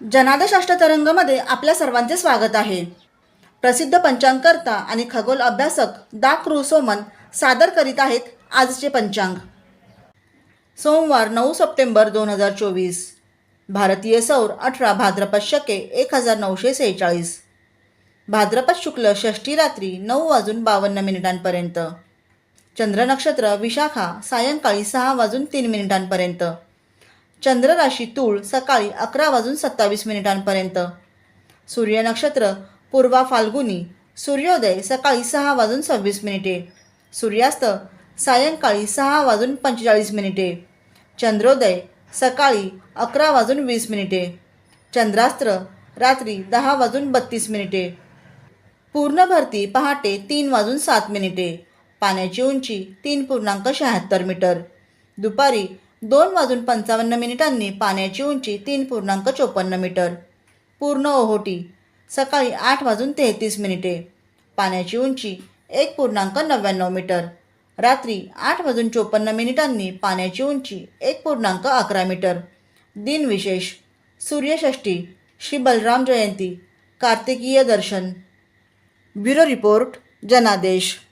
जनादेश अष्टतरंगमध्ये आपल्या सर्वांचे स्वागत आहे. प्रसिद्ध पंचांगकर्ता आणि खगोल अभ्यासक दा क्रुसोमन सादर करीत आहेत आजचे पंचांग. सोमवार नऊ सप्टेंबर दोन हजार चोवीस. भारतीय सौर अठरा भाद्रपद शके एक हजार नऊशे सेहेचाळीस. भाद्रपद शुक्ल षष्ठी रात्री नऊ वाजून बावन्न मिनिटांपर्यंत. चंद्र नक्षत्र विशाखा सायंकाळी सहा वाजून तीन मिनिटांपर्यंत. चंद्र राशी तूळ सकाळी अकरा वाजून सत्तावीस मिनिटांपर्यंत. सूर्य नक्षत्र पूर्वा फाल्गुनी सूर्योदय सकाळी सहा वाजून सव्वीस मिनिटे. सूर्यास्त सायंकाळी सहा वाजून पंचेचाळीस मिनिटे. चंद्रोदय सकाळी अकरा वाजून वीस मिनिटे. चंद्रास्त्र रात्री दहा वाजून बत्तीस मिनिटे. पूर्ण भरती पहाटे तीन वाजून सात मिनिटे. पाण्याची उंची तीन पूर्णांक शहात्तर मीटर. दुपारी दोन वाजून पंचावन्न मिनिटांनी पाण्याची उंची तीन पूर्णांक चोपन्न मीटर. पूर्ण ओहोटी सकाळी आठ वाजून तेहतीस मिनिटे. पाण्याची उंची एक पूर्णांक नव्याण्णव मीटर. रात्री आठ वाजून चोपन्न मिनिटांनी पाण्याची उंची एक पूर्णांक अकरा मीटर. दिनविशेष सूर्यषष्ठी श्री बलराम जयंती. कार्तिकीय दर्शन. Bureau report Janadesh.